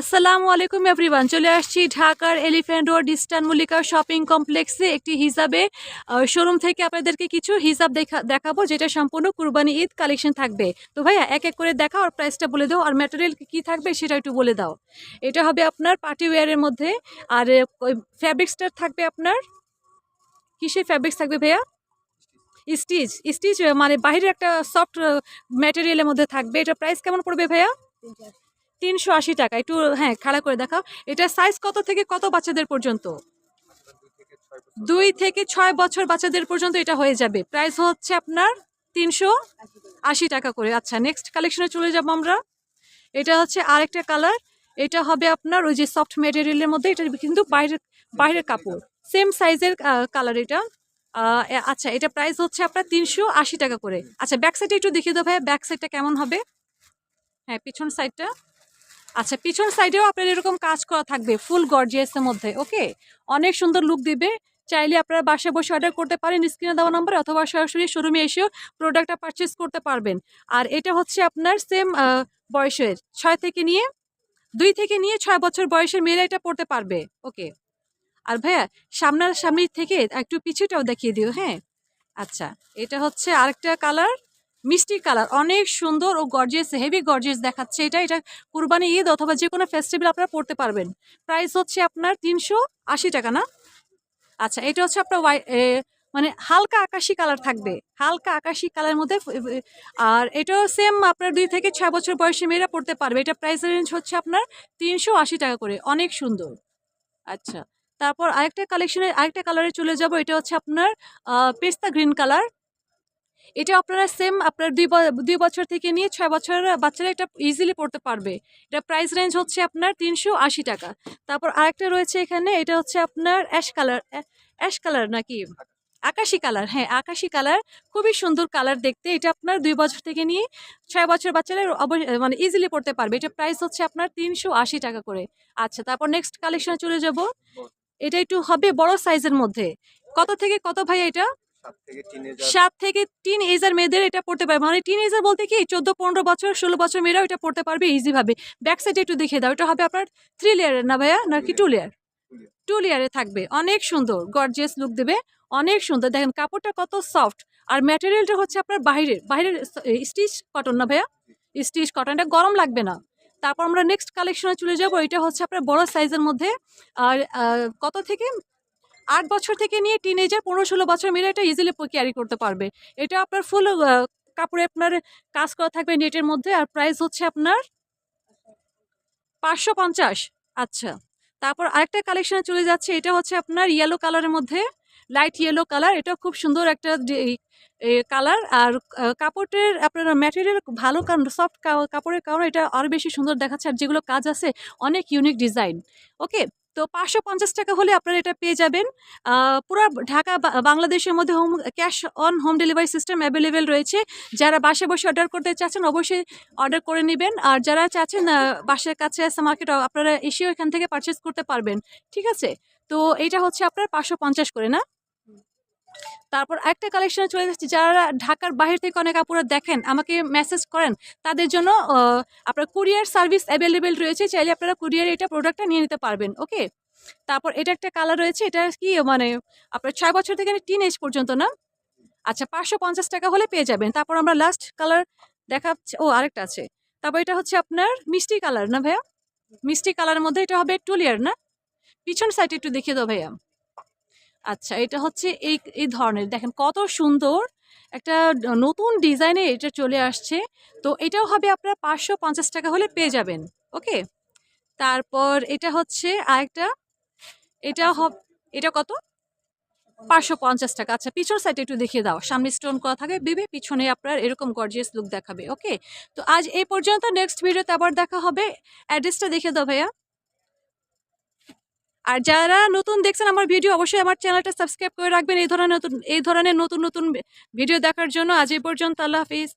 আসসালামু আলাইকুম এভরিওয়ান চলে আসছি ঢাকার elephant road eastern Mallika shopping কমপ্লেক্সে একটি হিসাবে শোরুম থেকে আপনাদেরকে কিছু হিসাব দেখা দেখাবো, যেটা সম্পূর্ণ কুরবানি ঈদ কালেকশন থাকবে। তো ভাইয়া, এক এক করে দেখাও আর প্রাইসটা বলে দাও, আর ম্যাটেরিয়াল কি থাকবে সেটা একটু বলে দাও। এটা হবে আপনার পার্টি ওয়্যারের মধ্যে, আর ফ্যাব্রিক্সটা থাকবে আপনার, কিসের ফ্যাব্রিক্স থাকবে ভাইয়া? স্টিচ স্টিচ মানে বাইরের একটা সফট ম্যাটেরিয়ালের মধ্যে থাকবে। এটা প্রাইস কেমন পড়বে ভাইয়া? তিনশো আশি টাকা। একটু হ্যাঁ খাড়া করে দেখাও। এটা সাইজ কত থেকে কত বাচ্চাদের পর্যন্ত? দুই থেকে ছয় বছর বাচ্চাদের পর্যন্ত এটা হয়ে যাবে। প্রাইস হচ্ছে আপনার তিনশো আশি টাকা করে। আচ্ছা নেক্সট কালেকশনে চলে যাব আমরা। এটা হচ্ছে আরেকটা কালার এটা হবে আপনার ওই যে সফট মেটেরিয়ালের মধ্যে। এটা কিন্তু বাইরের বাইরের কাপড়। সেম সাইজের কালার এটা। আচ্ছা এটা প্রাইস হচ্ছে আপনার তিনশো আশি টাকা করে। আচ্ছা ব্যাক সাইডটা একটু দেখিয়ে দাও ভাই ব্যাক সাইডটা কেমন হবে? হ্যাঁ পিছন সাইডটা আচ্ছা পিছন সাইডেও আপনার এরকম কাজ করা থাকবে ফুল গর্জিয়াসের মধ্যে ওকে অনেক সুন্দর লুক দিবে, চাইলে আপনারা বাসায় বসে অর্ডার করতে পারেন স্ক্রিনে দেওয়া নাম্বার অথবা সরাসরি শোরুমে এসেও প্রোডাক্টটা পারচেস করতে পারবেন। আর এটা হচ্ছে আপনার সেম বয়সের, ছয় থেকে নিয়ে, দুই থেকে নিয়ে ছয় বছর বয়সের মেয়েরা এটা পড়তে পারবে ওকে আর ভাইয়া সামনার সামনে থেকে একটু পিছুটাও দেখিয়ে দিও হ্যাঁ? আচ্ছা এটা হচ্ছে আরেকটা কালার মিষ্টি কালার। অনেক সুন্দর ও গর্জিয়াস হেভি গর্জিয়াস দেখাচ্ছে এটা। এটা কুরবানি ঈদ অথবা যে কোনো ফেস্টিভ্যাল আপনারা পড়তে পারবেন। প্রাইস হচ্ছে আপনার তিনশো আশি টাকা না? আচ্ছা এটা হচ্ছে আপনার ওয়াই এ, মানে হালকা আকাশি কালার থাকবে। হালকা আকাশি কালারের মধ্যে আর এটাও সেম আপনার দুই থেকে ছয় বছর বয়সী মেয়েরা পড়তে পারবে। এটা প্রাইস রেঞ্জ হচ্ছে আপনার তিনশো আশি টাকা করে। অনেক সুন্দর। আচ্ছা তারপর আরেকটা কালেকশনের আরেকটা কালারে চলে যাব। এটা হচ্ছে আপনার পেস্তা গ্রিন কালার এটা আপনারা সেম আপনার দুই দুই বছর থেকে নিয়ে ছয় বছরের বাচ্চারা এটা ইজিলি পড়তে পারবে। এটা প্রাইস রেঞ্জ হচ্ছে আপনার তিনশো আশি টাকা। তারপর আরেকটা রয়েছে এখানে, এটা হচ্ছে আপনার অ্যাশ কালার অ্যাশ কালার নাকি? আকাশি কালার হ্যাঁ আকাশি কালার খুবই সুন্দর কালার দেখতে। এটা আপনার দুই বছর থেকে নিয়ে ছয় বছর বাচ্চারা মানে ইজিলি পড়তে পারবে। এটা প্রাইস হচ্ছে আপনার তিনশো আশি টাকা করে। আচ্ছা তারপর নেক্সট কালেকশনে চলে যাব। এটা একটু হবে বড় সাইজের মধ্যে। কত থেকে কত ভাই এটা? সাত থেকে তিন এজার মেয়েদের এটা পড়তে পারবে। মানে তিন এজার বলতে কি চোদ্দ পনেরো বছর ষোলো বছর মেয়েরাও এটা পড়তে পারবে ইজি ভাবে ব্যাক সাইডে একটু দেখিয়ে দাও এটা হবে আপনার থ্রি লেয়ারের না ভাইয়া? নাকি টু লেয়ার টু লেয়ারে থাকবে। অনেক সুন্দর গর্জিয়াস লুক দেবে। অনেক সুন্দর। দেখেন কাপড়টা কত সফট আর ম্যাটেরিয়ালটা হচ্ছে আপনার বাইরের বাইরের স্টিচ কটন না ভাইয়া? স্টিচ কটনটা গরম লাগবে না। তারপর আমরা নেক্সট কালেকশনে চলে যাব। এটা হচ্ছে আপনার বড় সাইজের মধ্যে। আর কত থেকে? আট বছর থেকে নিয়ে টিনেজার পনেরো ষোলো বছর মেয়েরা এটা ইজিলি ক্যারি করতে পারবে। এটা আপনার ফুল কাপড়ে আপনার কাজ করা থাকবে নেটের মধ্যে আর প্রাইস হচ্ছে আপনার পাঁচশো পঞ্চাশ। আচ্ছা তারপর আরেকটা কালেকশনে চলে যাচ্ছে, এটা হচ্ছে আপনার ইয়েলো কালারের মধ্যে লাইট ইয়েলো কালার এটা খুব সুন্দর একটা কালার আর কাপড়ের আপনার ম্যাটেরিয়াল ভালো কারণ সফট কাপড়ের কারণে এটা আরও বেশি সুন্দর দেখাচ্ছে আর যেগুলো কাজ আছে, অনেক ইউনিক ডিজাইন ওকে তো পাঁচশো পঞ্চাশ টাকা হলে আপনারা এটা পেয়ে যাবেন। পুরো ঢাকা বাংলাদেশের মধ্যে home, cash on home delivery system available রয়েছে। যারা বাসে বসে অর্ডার করতে চাচ্ছেন অবশ্যই অর্ডার করে নেবেন। আর যারা চাচ্ছেন বাসের কাছে আছে মার্কেট, আপনারা এসেও এখান থেকে পারচেস করতে পারবেন। ঠিক আছে? তো এটা হচ্ছে আপনার পাঁচশো পঞ্চাশ করে, না? তারপর একটা কালেকশনে চলে যাচ্ছে যারা ঢাকার বাইরে থেকে অনেক আপুরা দেখেন, আমাকে মেসেজ করেন, তাদের জন্য আপনার কুরিয়ার সার্ভিস অ্যাভেলেবেল রয়েছে। চাইলে আপনারা কুরিয়ার এটা প্রোডাক্টটা নিয়ে নিতে পারবেন ওকে তারপর এটা একটা কালার রয়েছে, এটা কি মানে আপনার ছয় বছর থেকে টিন এজ পর্যন্ত না? আচ্ছা পাঁচশো পঞ্চাশ টাকা হলে পেয়ে যাবেন। তারপর আমরা লাস্ট কালার দেখাচ্ছি, ও, আরেকটা আছে। তারপর এটা হচ্ছে আপনার মিষ্টি কালার না ভাইয়া? মিষ্টি কালারের মধ্যে এটা হবে টু লেয়ার না? পিছন সাইড একটু দেখিয়ে দাও ভাইয়া। আচ্ছা এটা হচ্ছে এই এই ধরনের। দেখেন কত সুন্দর একটা নতুন ডিজাইনে এটা চলে আসছে। তো এটাও হবে আপনার পাঁচশো পঞ্চাশ টাকা হলে পেয়ে যাবেন, ওকে? তারপর এটা হচ্ছে আরেকটা। এটা হব এটা কত? পাঁচশো পঞ্চাশ টাকা। আচ্ছা পিছন সাইডে একটু দেখিয়ে দাও। সামনে স্টোন করা থাকে বিবে পিছনে আপনার এরকম গর্জিয়াস লুক দেখাবে, ওকে? তো আজ এই পর্যন্ত নেক্সট ভিডিওতে আবার দেখা হবে। অ্যাড্রেসটা দেখে দাও, ভাইয়া। আর যারা নতুন দেখছেন আমার ভিডিও, অবশ্যই আমার চ্যানেলটা সাবস্ক্রাইব করে রাখবেন। এই ধরনের নতুন, এই ধরনের নতুন নতুন ভিডিও দেখার জন্য আজ এই পর্যন্ত। আল্লাহ হাফিজ।